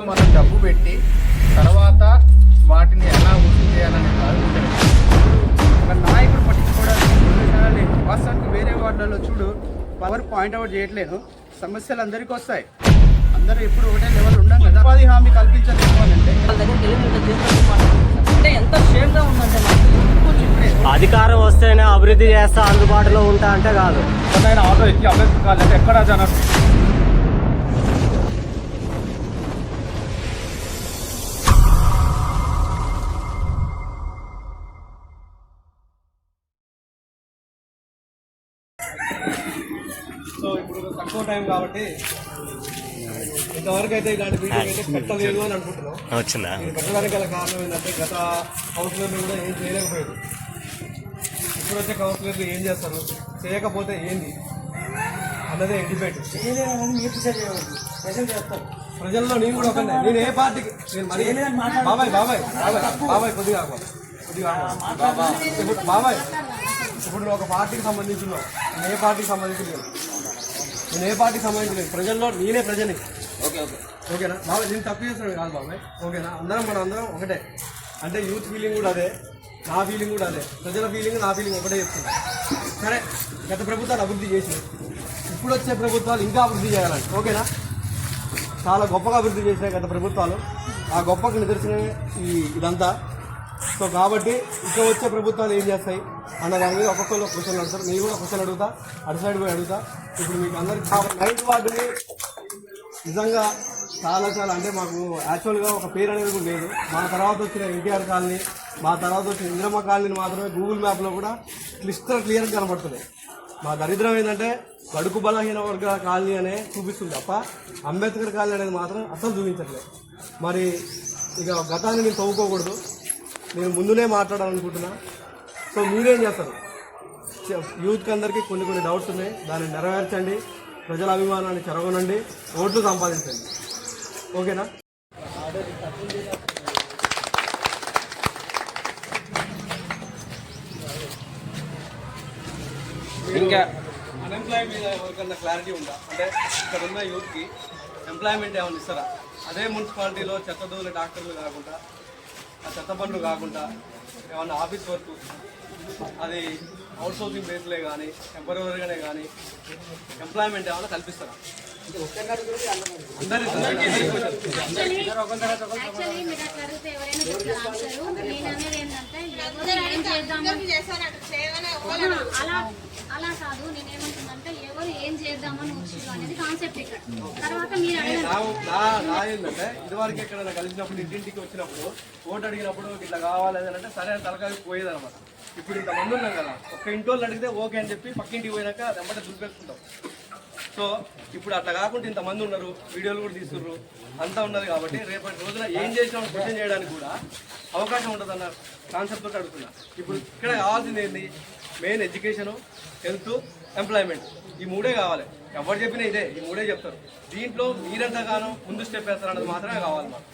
ముందు మనం డబ్బు పెట్టి తర్వాత వాటిని ఎలా వసూలు చేయాలనే కాదు ఒక నాయకుడు పట్టించుకోవడానికి. వాస్తవానికి వేరే వార్డులలో చూడు పవర్ పాయింట్ అవుట్ చేయట్లేదు. సమస్యలు అందరికీ వస్తాయి. అందరూ ఎప్పుడు ఒకటే లెవెల్ ఉండం కదా ఉపాధి హామీ కల్పించలేదు అని అంటే వాళ్ళ. అంటే ఎంత షేమ్గా ఉందంటే అధికారం వస్తేనే అభివృద్ధి చేస్తా అందుబాటులో ఉంటా అంటే కాదు. ఆటో ఎక్కి అంబేద్కర్ కాలేజ్ ఎక్కడ జనం? సో ఇప్పుడు తక్కువ టైం కాబట్టి ఇంతవరకు అయితే ఇలాంటి మీటింగ్ అయితే పెట్టలేదు అని అనుకుంటున్నాం. వచ్చిందా? పెట్టడానికి గల కారణం ఏంటంటే గత కౌన్సిలర్లు కూడా ఏం చేయలేకపోయారు. ఇప్పుడు వచ్చే కౌన్సిలర్లు ఏం చేస్తారు? చేయకపోతే ఏంది? అన్నదే డిబేట్. ప్రజల్లో నేను కూడా ఒక నేను ఏ పార్టీకి నేను మరి బాబాయ్ బాబాయ్ బాబాయ్ బాబాయ్ కొద్దిగా. కొద్దిగా బాబాయ్ ఇప్పుడు నువ్వు ఒక పార్టీకి సంబంధించినావు నేను ఏ పార్టీకి సంబంధించలేదు. నేను ఏ పార్టీకి సంబంధించలేదు ప్రజల్లో నేనే ప్రజని. ఓకేనా? బాబాయ్ నేను తప్పు చేస్తున్నాను కాదు బాబాయ్ ఓకేనా? అందరం మనం అందరం ఒకటే. అంటే యూత్ ఫీలింగ్ కూడా అదే. నా ఫీలింగ్ కూడా అదే. ప్రజల ఫీలింగ్ నా ఫీలింగ్ ఒకటే చెప్తున్నా. సరే గత ప్రభుత్వాలు అభివృద్ధి చేసినాయి ఇప్పుడు వచ్చే ప్రభుత్వాలు ఇంకా అభివృద్ధి చేయాలండి ఓకేనా? చాలా గొప్పగా అభివృద్ధి చేసినాయి గత ప్రభుత్వాలు. ఆ గొప్పకు నిదర్శనమే ఈ ఇదంతా. సో కాబట్టి ఇక్కడ వచ్చే ప్రభుత్వాలు ఏం చేస్తాయి? అన్న దాని మీద ఒక్కొక్కరు క్వశ్చన్ అడుగుతారు. మీరు కూడా క్వశ్చన్ అడుగుతా. అటు సైడ్ పోయి అడుగుతా. ఇప్పుడు మీకు అందరికీ నైట్ వార్డుని నిజంగా చాలా చాలా అంటే మాకు యాక్చువల్గా ఒక పేరు అనేది కూడా లేదు. మా తర్వాత వచ్చిన ఎన్టీఆర్ కాలనీ మా తర్వాత వచ్చిన ఇంద్రమ్మ కాలనీని మాత్రమే గూగుల్ మ్యాప్లో కూడా క్లిస్టర్ క్లియర్గా కనబడుతుంది మా దరిద్రం ఏంటంటే గడుకు బలహీన వర్గ కాలనీ అనే చూపిస్తుంది తప్ప అంబేద్కర్ కాలనీ అనేది మాత్రం అసలు చూపించట్లేదు. మరి ఇక గతాన్ని నేను తవ్వుకోకూడదు. నేను ముందునే మాట్లాడాలనుకుంటున్నా. సో మీరేం చేస్తారు? యూత్కి అందరికీ కొన్ని కొన్ని డౌట్స్ ఉన్నాయి. దాన్ని నెరవేర్చండి. ప్రజల అభిమానాన్ని చెరగొనండి. ఓట్లు సంపాదించండి. ఓకేనా? ఇంకా అన్ఎంప్లాయ్ మీద ఎవరికన్నా క్లారిటీ ఉందా? అంటే ఇక్కడ ఉన్న యూత్కి ఎంప్లాయ్మెంట్ ఏమైనా ఇస్తారా? అదే మున్సిపాలిటీలో చెత్త దూల డాక్టర్లు కాకుండా ఆ చెత్త పనులు కాకుండా ఏమన్నా ఆఫీస్ వర్క్ అది అవుట్ సోర్సింగ్ బేస్లే కానీ టెంపరీగానే కానీ ఎంప్లాయ్మెంట్ ఏమైనా కల్పిస్తారా? యాక్చువల్లీ మీరు అట్లా అడిగితే ఎవరైనా చెప్తారు ఆన్సరు నేను అనేది ఏంటంటే ఎవరు ఏం చేద్దామని అలా అలా కాదు నేనేమంటుందంటే ఎవరు ఏం చేద్దామని వచ్చిండ్రు అనేది కాన్సెప్ట్ ఇక్కడ తర్వాత మీరు అడగండి ఏంటంటే ఇదివరకు ఎక్కడ కలిసినప్పుడు ఇంటింటికి వచ్చినప్పుడు ఓటు అడిగినప్పుడు ఇట్లా కావాలి అంటే సరే తలకాయ పోయేది అనమాట ఇప్పుడు ఇంత మంది ఉన్నాం కదా ఒక్క ఇంటి వాళ్ళు అడిగితే ఓకే అని చెప్పి పక్కింటికి పోయినాక అది వెంబట సో ఇప్పుడు అట్లా కాకుండా ఇంతమంది ఉన్నారు వీడియోలు కూడా తీస్తున్నారు అంతా ఉన్నది కాబట్టి రేపటి రోజున ఏం చేసినా క్వశ్చన్ చేయడానికి కూడా అవకాశం ఉంటుంది అన్న కాన్సెప్ట్ తోటి అడుగుతున్నా. ఇప్పుడు ఇక్కడ కావాల్సింది ఏంటి మెయిన్ ఎడ్యుకేషను హెల్త్ ఎంప్లాయ్మెంట్ ఈ మూడే కావాలి. ఎవరు చెప్పినా ఇదే ఈ మూడే చెప్తారు. దీంట్లో మీరెంతగానో ముందు స్టెప్ వేస్తారు అన్నది మాత్రమే కావాలి మాకు.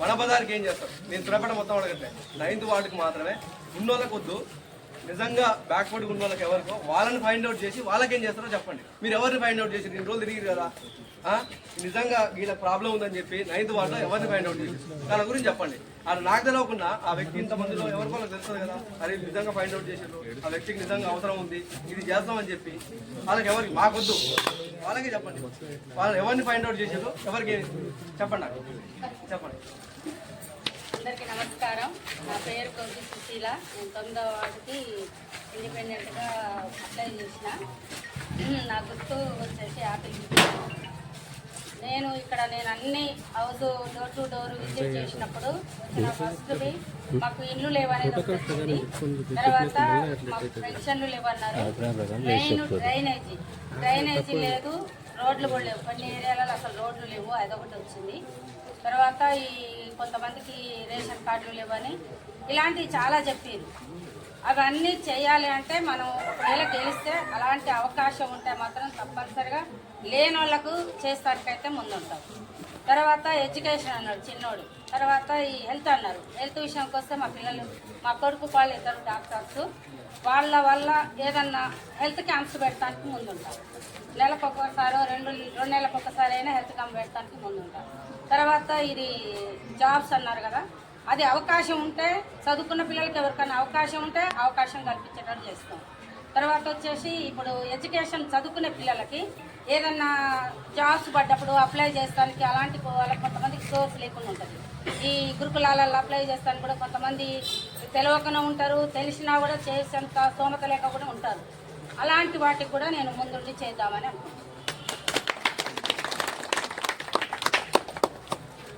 మన బజార్కి ఏం చేస్తారు? నేను త్వరపడ మొత్తం అడగట్లే. నైన్త్ వార్డుకి మాత్రమే. ఉన్నోళ్ళకి వద్దు నిజంగా బ్యాక్వర్డ్ ఉన్న వాళ్ళకి ఎవరికో వాళ్ళని ఫైండ్ అవుట్ చేసి వాళ్ళకి ఏం చేస్తారో చెప్పండి. మీరు ఎవరిని ఫైండ్ అవుట్ చేసి రెండు రోజులు తిరిగి కదా. నిజంగా వీళ్ళ ప్రాబ్లం ఉందని చెప్పి నైన్త్ వార్డులో ఎవరిని ఫైండ్ అవుట్ చేసి దాని గురించి చెప్పండి. అది నాకు తెలియకుండా ఆ వ్యక్తి ఇంతమందిలో ఎవరికో తెలుస్తుంది కదా. అది నిజంగా ఫైండ్ అవుట్ చేసారు ఆ వ్యక్తికి నిజంగా అవసరం ఉంది. ఇది చేస్తామని చెప్పి వాళ్ళకి ఎవరికి? మాకొద్దు. వాళ్ళకే చెప్పండి. వాళ్ళు ఎవరిని ఫైండ్ అవుట్ చేసారు ఎవరికి చెప్పండి నాకు. చెప్పండి. అందరికీ నమస్కారం. నా పేరు కొద్ది సుశీల. నేను తొమ్మిదవ వార్డుకి ఇండిపెండెంట్గా అప్లై చేసిన. నా గుర్తు వచ్చేసి యాపిల్. నేను ఇక్కడ నేను అన్ని house door to door visit చేసినప్పుడు వచ్చిన ఫస్ట్ది మాకు ఇల్లు లేవనేది ఒకటి వచ్చింది. తర్వాత మాకు పెన్షన్లు లేవన్నారు. మెయిన్ డ్రైనేజీ డ్రైనేజీ లేదు. రోడ్లు కూడా లేవు. కొన్ని ఏరియాలలో అసలు రోడ్లు లేవు. అదొకటి వచ్చింది. తర్వాత ఈ కొంతమందికి రేషన్ కార్డులు లేవని ఇలాంటివి చాలా చెప్పారు అవన్నీ చేయాలి అంటే మనం ఒకవేళ గెలిస్తే అలాంటి అవకాశం ఉంటే మాత్రం తప్పనిసరిగా లేని వాళ్ళకు చేస్తానికైతే ముందుంటాం. తర్వాత ఎడ్యుకేషన్ అన్నాడు చిన్నోడు. తర్వాత ఈ హెల్త్ అన్నారు. హెల్త్ విషయంకి వస్తే మా పిల్లలు మా కొడుకు వాళ్ళు ఇద్దరు డాక్టర్స్. వాళ్ళ వల్ల ఏదన్నా హెల్త్ క్యాంప్స్ పెట్టడానికి ముందుంటాం. నెలకు ఒక్కసారో రెండు రెండు నెలలకు ఒకసారి అయినా హెల్త్ క్యాంప్ పెట్టడానికి ముందుంటాం తర్వాత ఇది జాబ్స్ అన్నారు కదా అది అవకాశం ఉంటే చదువుకున్న పిల్లలకి ఎవరికైనా అవకాశం ఉంటే అవకాశం కల్పించేటట్టు చేస్తాం. తర్వాత వచ్చేసి ఇప్పుడు ఎడ్యుకేషన్ చదువుకునే పిల్లలకి ఏదన్నా జాబ్స్ పడ్డప్పుడు అప్లై చేస్తానికి అలాంటి వాళ్ళకి కొంతమందికి సోర్స్ లేకుండా ఉంటుంది. ఈ గురుకులాలలో అప్లై చేస్తానికి కూడా కొంతమంది తెలియకనే ఉంటారు తెలిసినా కూడా చేసేంత స్తోమత లేక కూడా ఉంటారు. అలాంటి వాటికి కూడా నేను ముందుండి చేద్దామని అనుకుంటున్నాను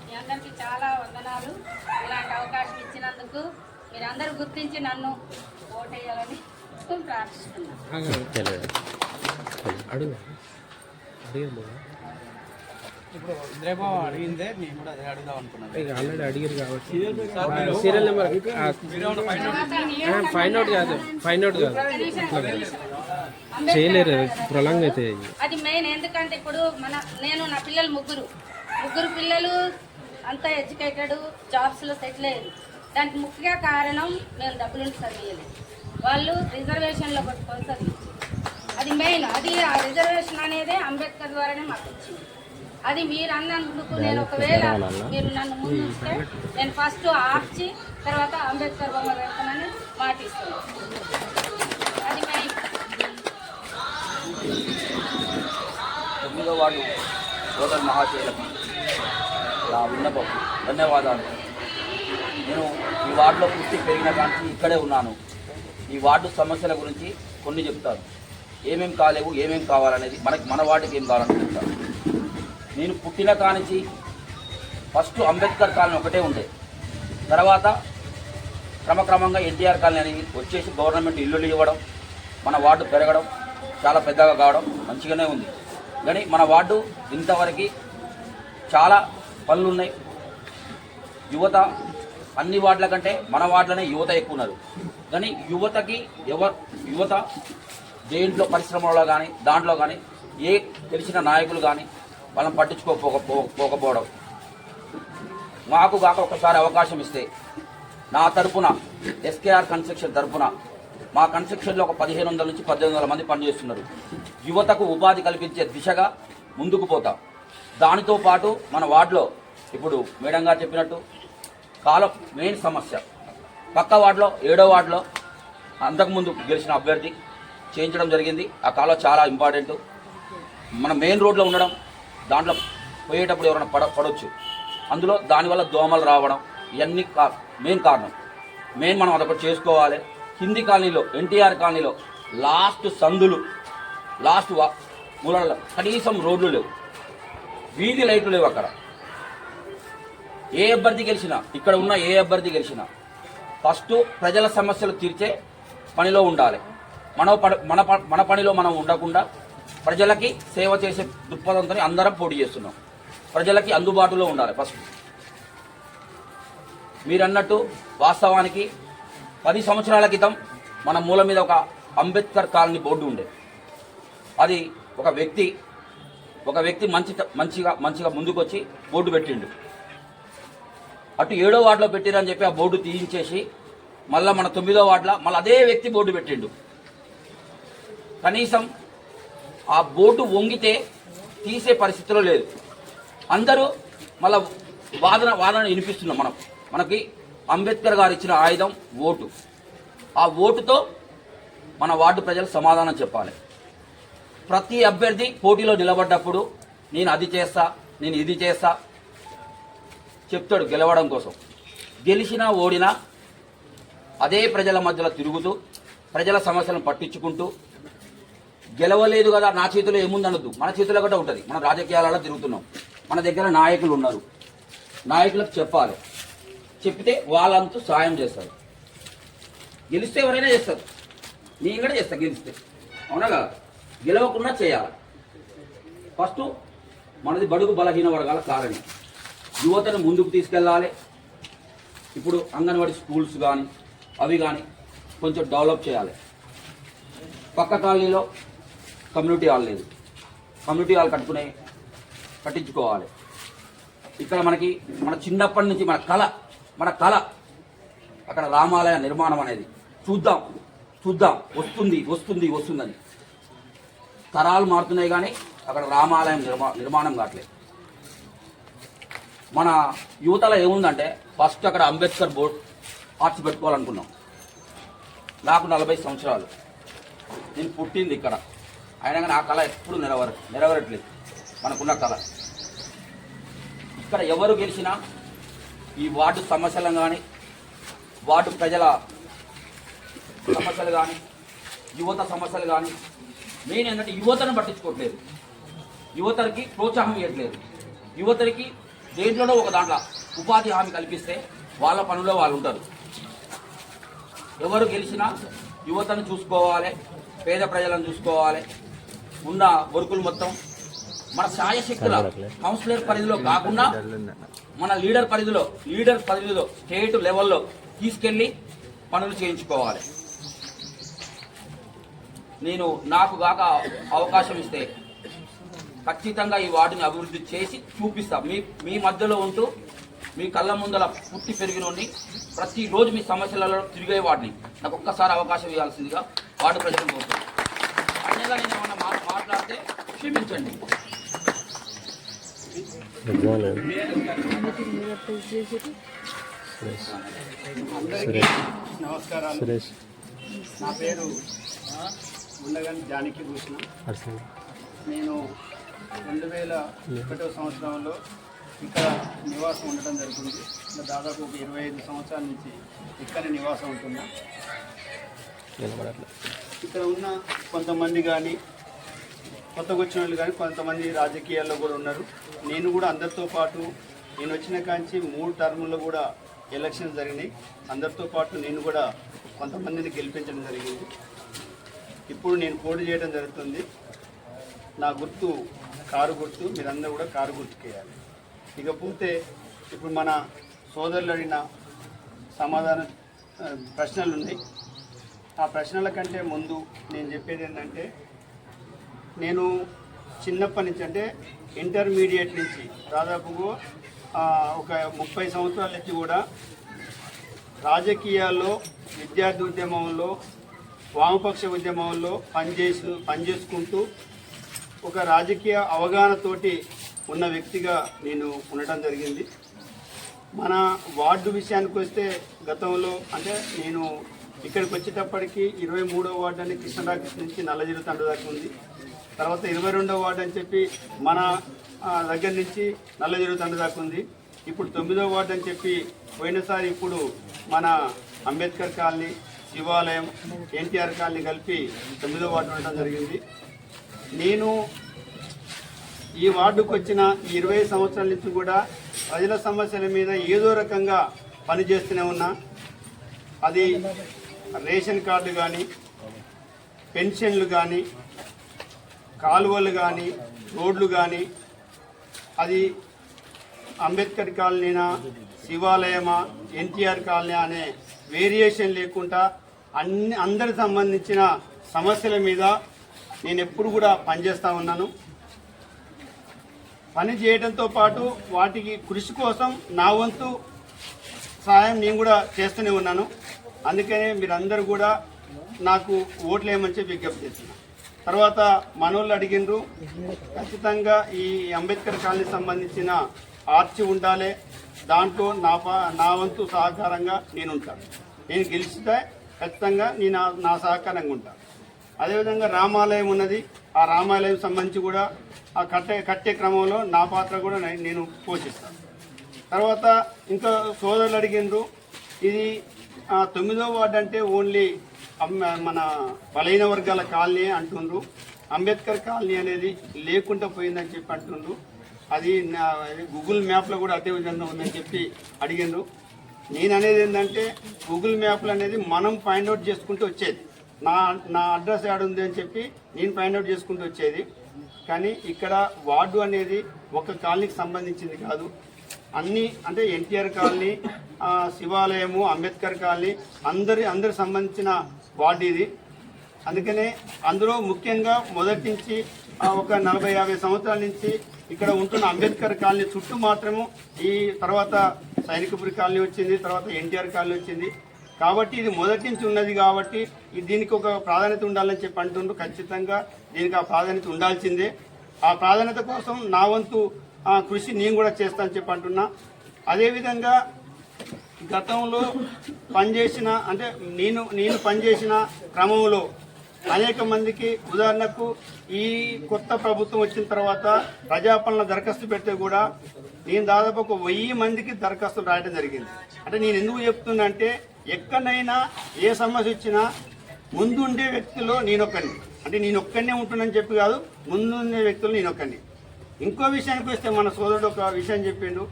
మీ అందరికీ వందనాలు ఇలాంటి అవకాశం ఇచ్చినందుకు మీరందరూ గుర్తించి నన్ను ఓటేయాలని ఇప్పుడు ఇంద్రబాబు అడిగిందే మేము కూడా అదే అడుగుదాం అనుకున్నాం ఆల్రెడీ అడిగారు కాబట్టి సీరియల్ నెంబర్ ఫైండ్ అవుట్ కాదు ఫైండ్ అవుట్ కాదు. చేయలేరు ప్రొలాంగ్ అయితే. అది మెయిన్ ఎందుకంటే ఇప్పుడు మన నేను నా పిల్లలు ముగ్గురు. ముగ్గురు పిల్లలు అంతా ఎడ్యుకేటెడ్ జాబ్స్లో సెటిల్ అయ్యారు. దానికి ముఖ్య కారణం మేము డబ్బులు చదివేయలేదు వాళ్ళు రిజర్వేషన్లో పట్టుకొని చదివించారు. అది మెయిన్ అది ఆ రిజర్వేషన్ అనేది అంబేద్కర్ ద్వారానే మాకు వచ్చింది. అది మీరు అన్నందుకు నేను ఒకవేళ మీరు నన్ను ముందు ఉంటే నేను ఫస్ట్ ఆర్చి తర్వాత అంబేద్కర్ బొమ్మ పెడతానని మాటిస్తున్నాను. అది మెయిన్ తొమ్మిదో వార్డు సోదరు మహాశయులకు నా విన్నపం. ధన్యవాదాలు. నేను ఈ వార్డులో పుట్టి పెరిగిన కానీ ఇక్కడే ఉన్నాను. ఈ వార్డు సమస్యల గురించి కొన్ని చెప్తాను. ఏమేం కాలేవు ఏమేం కావాలనేది మనకి మన వార్డుకి ఏం కావాలని చెప్తాను. నేను పుట్టిన కానించి ఫస్ట్ అంబేద్కర్ కాలనీ ఒకటే ఉండే. తర్వాత క్రమక్రమంగా ఎన్టీఆర్ కాలనీ అనేది వచ్చేసి గవర్నమెంట్ ఇల్లులు ఇవ్వడం మన వార్డు పెరగడం చాలా పెద్దగా కావడం మంచిగానే ఉంది. కానీ మన వార్డు ఇంతవరకు చాలా పనులు ఉన్నాయి యువత అన్ని వార్డుల కంటే మన వార్డులోనే యువత ఎక్కువ ఉన్నారు కానీ యువతకి ఎవరు యువత దేంట్లో పరిశ్రమలో కానీ దాంట్లో కానీ ఏ తెలిసిన నాయకులు కానీ వాళ్ళని పట్టించుకోకపోకపోవడం మాకు కాక ఒకసారి అవకాశం ఇస్తే నా తరపున ఎస్కేఆర్ కన్స్ట్రక్షన్ తరపున మా కన్స్ట్రక్షన్లో ఒక పదిహేను వందల నుంచి పద్దెనిమిది వందల మంది పనిచేస్తున్నారు. యువతకు ఉపాధి కల్పించే దిశగా ముందుకు పోతాం. దానితో పాటు మన వార్డులో ఇప్పుడు మేడం గారు చెప్పినట్టు కాలం మెయిన్ సమస్య. పక్క వార్డులో ఏడో వార్డులో అంతకుముందు గెలిచిన అభ్యర్థి చేయించడం జరిగింది. ఆ కాలం చాలా ఇంపార్టెంట్ మన మెయిన్ రోడ్లో ఉండడం దాంట్లో పోయేటప్పుడు ఎవరైనా పడ పడవచ్చు అందులో దానివల్ల దోమలు రావడం ఇవన్నీ కా మెయిన్ కారణం. మెయిన్ మనం అదొకటి చేసుకోవాలి. హిందీ కాలనీలో ఎన్టీఆర్ కాలనీలో లాస్ట్ సందులు లాస్ట్ వా మూలలో కనీసం రోడ్లు లేవు. వీధి లైట్లు లేవు అక్కడ. ఏ అభ్యర్థి గెలిచినా ఇక్కడ ఉన్న ఏ అభ్యర్థి గెలిచినా ఫస్ట్ ప్రజల సమస్యలు తీర్చే పనిలో ఉండాలి. మన మన మన పనిలో మనం ఉండకుండా ప్రజలకి సేవ చేసే దృక్పథంతో అందరం పోటీ చేస్తున్నాం. ప్రజలకి అందుబాటులో ఉండాలి ఫస్ట్. మీరన్నట్టు వాస్తవానికి పది సంవత్సరాల క్రితం మన మూల మీద ఒక అంబేద్కర్ కాలనీ బోర్డు ఉండే. అది ఒక వ్యక్తి ఒక వ్యక్తి మంచి మంచిగా మంచిగా ముందుకొచ్చి బోర్డు పెట్టిండు. అటు ఏడో వార్డులో పెట్టిరని చెప్పి ఆ బోర్డు తీయించేసి మళ్ళీ మన తొమ్మిదో వార్డులో మళ్ళీ అదే వ్యక్తి బోర్డు పెట్టిండు. కనీసం ఆ బోర్డు వంగితే తీసే పరిస్థితిలో లేదు. అందరూ మళ్ళీ వాదన వాదన వినిపిస్తున్నాం మనం మనకి అంబేద్కర్ గారు ఇచ్చిన ఆయుధం ఓటు. ఆ ఓటుతో మన వార్డు ప్రజలు సమాధానం చెప్పాలి. ప్రతి అభ్యర్థి పోటీలో నిలబడ్డప్పుడు నేను అది చేస్తా నేను ఇది చేస్తా చెప్తాడు గెలవడం కోసం. గెలిచినా ఓడినా అదే ప్రజల మధ్యలో తిరుగుతూ ప్రజల సమస్యలను పట్టించుకుంటూ గెలవలేదు కదా నా చేతిలో ఏముందనొద్దు. మన చేతిలో కూడా ఉంటుంది. మన రాజకీయాలలో తిరుగుతున్నాం. మన దగ్గర నాయకులు ఉన్నారు. నాయకులకు చెప్పాలి. చెప్తే వాళ్ళంతా సాయం చేస్తారు. గెలిస్తే ఎవరైనా చేస్తారు. నేను కూడా చేస్తా గెలిస్తే. అవునా కదా? గెలవకుండా చేయాలి. ఫస్ట్ మనది బడుగు బలహీన వర్గాల కారణం యువతను ముందుకు తీసుకెళ్ళాలి. ఇప్పుడు అంగన్వాడీ స్కూల్స్ కానీ అవి కానీ కొంచెం డెవలప్ చేయాలి. పక్క కాలనీలో కమ్యూనిటీ హాల్ లేదు. కమ్యూనిటీ హాల్ కట్టుకునే కట్టించుకోవాలి. ఇక్కడ మనకి మన చిన్నప్పటి నుంచి మన కళ మన కళ. అక్కడ రామాలయ నిర్మాణం అనేది చూద్దాం చూద్దాం. వస్తుంది వస్తుంది వస్తుందని. తరాలు మారుతున్నాయి కానీ అక్కడ రామాలయం నిర్మా నిర్మాణం కావట్లేదు. మన యువతలో ఏముందంటే ఫస్ట్ అక్కడ అంబేద్కర్ బోర్డ్ ఆర్చి పెట్టుకోవాలనుకున్నాం. నాకు నలభై సంవత్సరాలు. నేను పుట్టింది ఇక్కడ. అయినా కానీ కళ ఎప్పుడు నెరవేర నెరవేరట్లేదు. మనకున్న కళ. ఇక్కడ ఎవరు గెలిచినా ఈ వార్డు సమస్యలను కానీ వార్డు ప్రజల సమస్యలు కానీ యువత సమస్యలు కానీ మెయిన్ ఏంటంటే యువతను పట్టించుకోవట్లేదు. యువతకి ప్రోత్సాహం ఇవ్వట్లేదు. యువతకి దేంట్లోనో ఒక దాంట్లో ఉపాధి హామీ కల్పిస్తే వాళ్ళ పనుల్లో వాళ్ళు ఉంటారు. ఎవరు గెలిచినా యువతను చూసుకోవాలి పేద ప్రజలను చూసుకోవాలి. ఉన్న వర్కులు మొత్తం మన సాయశక్తుల కౌన్సిలర్ పరిధిలో కాకుండా మన లీడర్ పరిధిలో లీడర్ పరిధిలో స్టేట్ లెవెల్లో తీసుకెళ్ళి పనులు చేయించుకోవాలి. నేను నాకు గాక అవకాశం ఇస్తే ఖచ్చితంగా ఈ వార్డుని అభివృద్ధి చేసి చూపిస్తా. మీ మీ మధ్యలో ఉంటూ మీ కళ్ళ ముందల పుట్టి పెరిగినోడిని ప్రతిరోజు మీ సమస్యలలో తిరిగే వాడిని. నాకు ఒక్కసారి అవకాశం ఇవ్వాల్సిందిగా వార్డు ప్రజలు కోరుతున్నాను అయినగా నేను ఏమన్నా మాట మాట్లాడితే క్షమించండి. నమస్కారాలు. నా పేరు ఉండగని జానకి భూషణ నేను రెండు వేల ఒకటో సంవత్సరంలో ఇక్కడ నివాసం ఉండటం జరిగింది ఇంకా దాదాపు ఒక ఇరవై ఐదు సంవత్సరాల నుంచి ఇక్కడ నివాసం ఉంటున్నా. ఇక్కడ ఉన్న కొంతమంది కానీ కొత్తగా వచ్చిన వాళ్ళు కానీ కొంతమంది రాజకీయాల్లో కూడా ఉన్నారు. నేను కూడా అందరితో పాటు నేను వచ్చిన కాంచి మూడు టర్ముల్లో కూడా ఎలక్షన్ జరిగినాయి. అందరితో పాటు నేను కూడా కొంతమందిని గెలిపించడం జరిగింది. ఇప్పుడు నేను పోటీ చేయడం జరుగుతుంది. నా గుర్తు కారు గుర్తు మీరందరూ కూడా కారు గుర్తుకేయాలి. ఇకపోతే ఇప్పుడు మన సోదరులు అడిగిన సమాధాన ప్రశ్నలు ఉన్నాయి. ఆ ప్రశ్నల కంటే ముందు నేను చెప్పేది ఏంటంటే నేను చిన్నప్పటి నుంచి అంటే ఇంటర్మీడియట్ నుంచి దాదాపుగా ఒక ముప్పై సంవత్సరాల నుంచి కూడా రాజకీయాల్లో విద్యార్థి ఉద్యమంలో వామపక్ష ఉద్యమంలో పనిచేసి పనిచేసుకుంటూ ఒక రాజకీయ అవగాహనతోటి ఉన్న వ్యక్తిగా నేను ఉండటం జరిగింది. మన వార్డు విషయానికి వస్తే గతంలో అంటే నేను ఇక్కడికి వచ్చేటప్పటికి ఇరవై మూడో వార్డు అని కృష్ణరాకృష్ణ నుంచి నల్లజీరు తండ్రి దాకా ఉంది. తర్వాత ఇరవై రెండో వార్డు అని చెప్పి మన దగ్గర నుంచి నల్లజీరు తండ్రి దాకా ఉంది. ఇప్పుడు తొమ్మిదో వార్డు అని చెప్పి పోయినసారి ఇప్పుడు మన అంబేద్కర్ కాలనీ శివాలయం ఎన్టీఆర్ కాలనీ కలిపి తొమ్మిదో వార్డు ఉండడం జరిగింది. నేను ఈ వార్డుకు వచ్చిన ఇరవై సంవత్సరాల నుంచి కూడా ప్రజల సమస్యల మీద ఏదో రకంగా పనిచేస్తూనే ఉన్నా. అది రేషన్ కార్డు కానీ పెన్షన్లు కానీ కాలువలు కానీ రోడ్లు కానీ అది అంబేద్కర్ కాలనీనా శివాలయమా ఎన్టీఆర్ కాలనీ అనే వేరియేషన్ లేకుండా అన్ని అందరికి సంబంధించిన సమస్యల మీద నేను ఎప్పుడు కూడా పనిచేస్తూ ఉన్నాను. పని చేయడంతో పాటు వాటికి కృషి కోసం నా వంతు సహాయం నేను కూడా చేస్తూనే ఉన్నాను. అందుకనే మీరందరూ కూడా నాకు ఓట్లేయమని చెప్పి విజ్ఞప్తి చేస్తున్నాను తర్వాత మనోళ్ళు అడిగిండ్రు ఖచ్చితంగా ఈ అంబేద్కర్ కాలనీ సంబంధించిన ఆర్చి ఉండాలి. దాంట్లో నా నా వంతు సహకారంగా నేను ఉంటాను. నేను గెలిచితే ఖచ్చితంగా నేను నా- సహకారంగా ఉంటాను అదేవిధంగా రామాలయం ఉన్నది. ఆ రామాలయం సంబంధించి కూడా ఆ కట్టే కట్టే క్రమంలో నా పాత్ర కూడా నేను పోషిస్తాను తర్వాత ఇంకా సోదరులు అడిగిండ్రు ఇది తొమ్మిదో వార్డు అంటే ఓన్లీ అమ్మ- మన బలైన వర్గాల కాలనీ అంటుండ్రు. అంబేద్కర్ కాలనీ అనేది లేకుండా పోయిందని చెప్పి అంటుండ్రు. అది నా అది గూగుల్ మ్యాప్లో కూడా అదే విధంగా ఉందని చెప్పి అడిగిండ్రు. నేను అనేది ఏంటంటే గూగుల్ మ్యాప్లు అనేది మనం ఫైండ్ అవుట్ చేసుకుంటూ వచ్చేది. నా నా అడ్రస్ యాడ్ ఉంది అని చెప్పి నేను ఫైండ్ అవుట్ చేసుకుంటూ వచ్చేది. కానీ ఇక్కడ వార్డు అనేది ఒక కాలనీకి సంబంధించింది కాదు. అన్ని అంటే ఎన్టీఆర్ కాలనీ శివాలయము అంబేద్కర్ కాలనీ అందరి అందరికి సంబంధించిన వార్డు ఇది. అందుకనే అందులో ముఖ్యంగా మొదటి నుంచి ఒక నలభై యాభై సంవత్సరాల నుంచి ఇక్కడ ఉంటున్న అంబేద్కర్ కాలనీ చుట్టూ మాత్రము ఈ తర్వాత సైనికపురి కాలనీ వచ్చింది తర్వాత ఎన్టీఆర్ కాలనీ వచ్చింది. కాబట్టి ఇది మొదటి నుంచి ఉన్నది కాబట్టి దీనికి ఒక ప్రాధాన్యత ఉండాలని చెప్పి అంటుండ్రు. ఖచ్చితంగా దీనికి ఆ ప్రాధాన్యత ఉండాల్సిందే. ఆ ప్రాధాన్యత కోసం నా వంతు ఆ, కృషి నేను కూడా చేస్తానని చెప్పి అంటున్నా. అదేవిధంగా గతంలో పనిచేసిన అంటే నేను నేను పనిచేసిన క్రమంలో అనేక మందికి ఉదాహరణకు ఈ కొత్త ప్రభుత్వం వచ్చిన తర్వాత ప్రజాపాలన దరఖాస్తు పెడితే కూడా నేను దాదాపు ఒక వెయ్యి మందికి దరఖాస్తులు రాయడం జరిగింది. అంటే నేను ఎందుకు చెప్తున్నా అంటే ఎక్కడైనా ఏ సమస్య వచ్చినా ముందుండే వ్యక్తిలో నేనొక్కడిని. అంటే నేను ఒక్కడనే ఉంటున్నాని చెప్పి కాదు ముందుండే వ్యక్తులు నేను ఒక్కడిని ఇంకో విషయానికి వస్తే మన సోదరుడు ఒక విషయం చెప్పిండు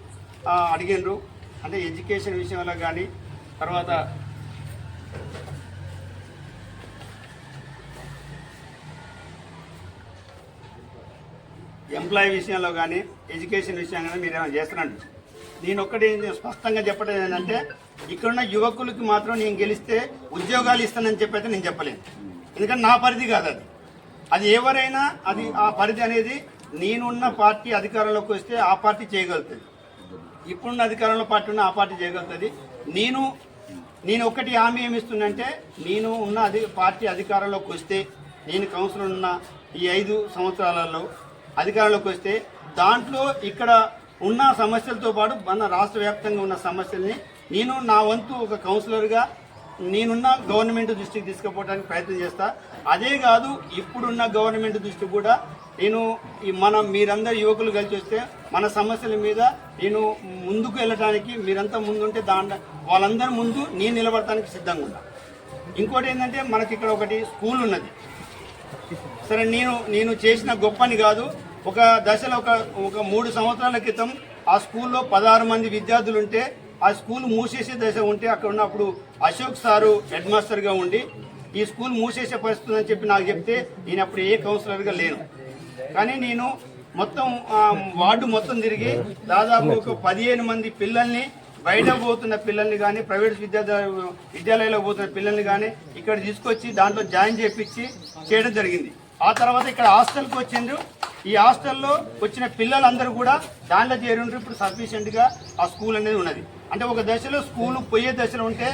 అడిగిండ్రు. అంటే ఎడ్యుకేషన్ విషయంలో కానీ తర్వాత ఎంప్లాయీ విషయంలో కానీ ఎడ్యుకేషన్ విషయం కానీ మీరు ఏమైనా చేస్తున్నారు నేను ఒక్కటి స్పష్టంగా చెప్పడం ఏంటంటే ఇక్కడున్న యువకులకి మాత్రం నేను గెలిస్తే ఉద్యోగాలు ఇస్తానని చెప్పైతే నేను చెప్పలేను. ఎందుకంటే నా పరిధి కాదు అది. అది ఎవరైనా అది ఆ పరిధి అనేది నేనున్న పార్టీ అధికారంలోకి వస్తే ఆ పార్టీ చేయగలుగుతుంది. ఇప్పుడున్న అధికారంలో పార్టీ ఉన్న ఆ పార్టీ చేయగలుగుతుంది. నేను నేను ఒకటి హామీ ఏమిస్తుందంటే నేను ఉన్న అది పార్టీ అధికారంలోకి వస్తే నేను కౌన్సిలర్ ఉన్న ఈ ఐదు సంవత్సరాలలో అధికారంలోకి వస్తే దాంట్లో ఇక్కడ ఉన్న సమస్యలతో పాటు మన రాష్ట్ర వ్యాప్తంగా ఉన్న సమస్యల్ని నేను నా వంతు ఒక కౌన్సిలర్గా నేనున్న గవర్నమెంట్ దృష్టికి తీసుకుపోవడానికి ప్రయత్నం చేస్తా. అదే కాదు ఇప్పుడున్న గవర్నమెంట్ దృష్టి కూడా నేను మనం మన మీరందరు యువకులు కలిసి వస్తే మన సమస్యల మీద నేను ముందుకు వెళ్ళటానికి మీరంతా ముందుంటే దాంట్లో వాళ్ళందరి ముందు నేను నిలబడటానికి సిద్ధంగా ఉన్నా. ఇంకోటి ఏంటంటే మనకి ఇక్కడ ఒకటి స్కూల్ ఉన్నది. సరే నేను నేను చేసిన గొప్పని కాదు. ఒక దశలో ఒక ఒక మూడు సంవత్సరాల క్రితం ఆ స్కూల్లో పదహారు మంది విద్యార్థులు ఉంటే ఆ స్కూల్ మూసేసే దశ ఉంటే అక్కడ ఉన్నప్పుడు అశోక్ సారు హెడ్ మాస్టర్గా ఉండి ఈ స్కూల్ మూసేసే పరిస్థితి అని చెప్పి నాకు చెప్తే నేను అప్పుడు ఏ కౌన్సిలర్గా లేను. కానీ నేను మొత్తం వార్డు మొత్తం తిరిగి దాదాపు ఒక పదిహేను మంది పిల్లల్ని బయట పోతున్న పిల్లల్ని కానీ ప్రైవేట్ విద్యాలయ విద్యాలయాల్లో పోతున్న పిల్లల్ని కానీ ఇక్కడ తీసుకొచ్చి దాంట్లో జాయిన్ చేపించి చేయడం జరిగింది. ఆ తర్వాత ఇక్కడ హాస్టల్కి వచ్చిండ్రు. ఈ హాస్టల్లో వచ్చిన పిల్లలందరూ కూడా దాంట్లో చేరిండ్రు. ఇప్పుడు సఫిషియెంట్గా ఆ స్కూల్ అనేది ఉన్నది. అంటే ఒక దశలో స్కూల్ పోయే దశలో ఉంటే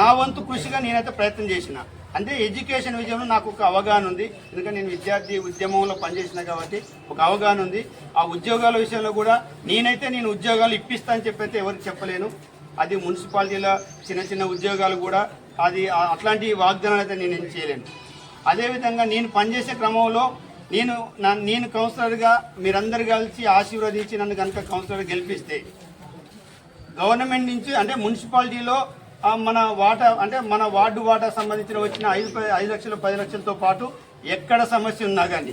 నా వంతు కృషిగా నేనైతే ప్రయత్నం చేసిన. అంటే ఎడ్యుకేషన్ విషయంలో నాకు ఒక అవగాహన ఉంది. ఎందుకంటే నేను విద్యార్థి ఉద్యమంలో పనిచేసిన కాబట్టి ఒక అవగాహన ఉంది. ఆ ఉద్యోగాల విషయంలో కూడా నేనైతే నేను ఉద్యోగాలు ఇప్పిస్తా అని చెప్పైతే ఎవరికి చెప్పలేను. అది మున్సిపాలిటీలో చిన్న చిన్న ఉద్యోగాలు కూడా అది అట్లాంటి వాగ్దానాలు అయితే నేను ఏం చేయలేను. అదేవిధంగా నేను పనిచేసే క్రమంలో నేను నేను కౌన్సిలర్గా మీరందరు కలిసి ఆశీర్వదించి నన్ను కనుక కౌన్సిలర్ గెలిపిస్తే గవర్నమెంట్ నుంచి అంటే మున్సిపాలిటీలో మన వాటా అంటే మన వార్డు వాటా సంబంధించిన వచ్చిన ఐదు ఐదు లక్షలు పది లక్షలతో పాటు ఎక్కడ సమస్య ఉన్నా కానీ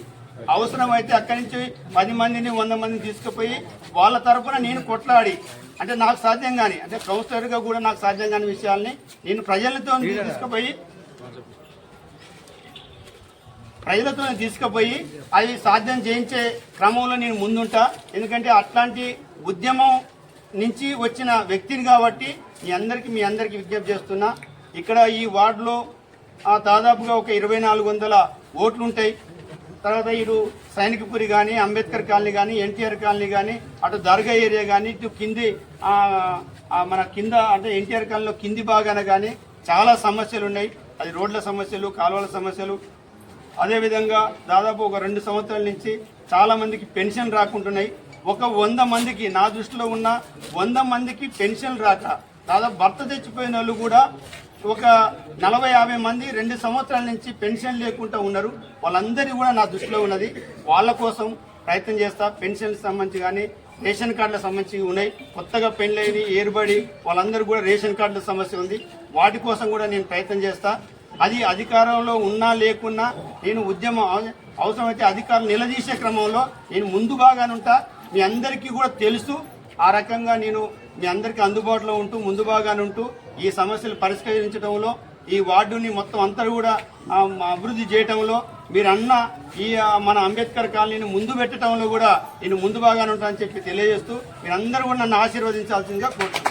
అవసరమైతే అక్కడి నుంచి పది మందిని వంద మందిని తీసుకుపోయి వాళ్ళ తరపున నేను కొట్లాడి అంటే నాకు సాధ్యం కానీ అంటే కౌన్సిలర్గా కూడా నాకు సాధ్యం కాని విషయాల్ని నేను ప్రజలతో తీసుకుపోయి ప్రజలతో తీసుకుపోయి అవి సాధ్యం చేయించే క్రమంలో నేను ముందుంటా. ఎందుకంటే అట్లాంటి ఉద్యమం నుంచి వచ్చిన వ్యక్తిని కాబట్టి మీ అందరికీ మీ అందరికీ విజ్ఞప్తి చేస్తున్నా ఇక్కడ ఈ వార్డులో దాదాపుగా ఒక ఇరవై నాలుగు వందల ఓట్లు ఉంటాయి తర్వాత ఇటు సైనికపురి కానీ అంబేద్కర్ కాలనీ కానీ ఎన్టీఆర్ కాలనీ కానీ అటు దర్గా ఏరియా కానీ ఇటు కింది మన కింద అంటే ఎన్టీఆర్ కాలనీలో కింది భాగాన కానీ చాలా సమస్యలు ఉన్నాయి అది రోడ్ల సమస్యలు కాలువల సమస్యలు. అదేవిధంగా దాదాపు ఒక రెండు సంవత్సరాల నుంచి చాలా మందికి పెన్షన్ రాకుంటున్నాయి. ఒక వంద మందికి నా దృష్టిలో ఉన్న వంద మందికి పెన్షన్ రాక దాదాపు భర్త తెచ్చిపోయిన వాళ్ళు కూడా ఒక నలభై యాభై మంది రెండు సంవత్సరాల నుంచి పెన్షన్ లేకుండా ఉన్నారు. వాళ్ళందరికీ కూడా నా దృష్టిలో ఉన్నది. వాళ్ళ కోసం ప్రయత్నం చేస్తా. పెన్షన్ సంబంధించి కానీ రేషన్ కార్డుల సంబంధించి ఉన్నాయి. కొత్తగా పెళ్ళైన ఏర్పడి వాళ్ళందరూ కూడా రేషన్ కార్డుల సమస్య ఉంది. వాటి కోసం కూడా నేను ప్రయత్నం చేస్తా. అది అధికారంలో ఉన్నా లేకున్నా నేను ఉద్యమం అవసరమైతే అధికారం నిలదీసే క్రమంలో నేను ముందు బాగానే ఉంటా. మీ అందరికీ కూడా తెలుసు. ఆ రకంగా నేను మీ అందరికీ అందుబాటులో ఉంటూ ముందు బాగానే ఉంటూ ఈ సమస్యలు పరిష్కరించడంలో ఈ వార్డుని మొత్తం అంతా కూడా అభివృద్ధి చేయటంలో మీరన్న ఈ మన అంబేద్కర్ కాలనీని ముందు పెట్టడంలో కూడా నేను ముందు బాగానే ఉంటానని చెప్పి తెలియజేస్తూ మీరందరూ కూడా నన్ను ఆశీర్వదించాల్సిందిగా కోరుతున్నాను.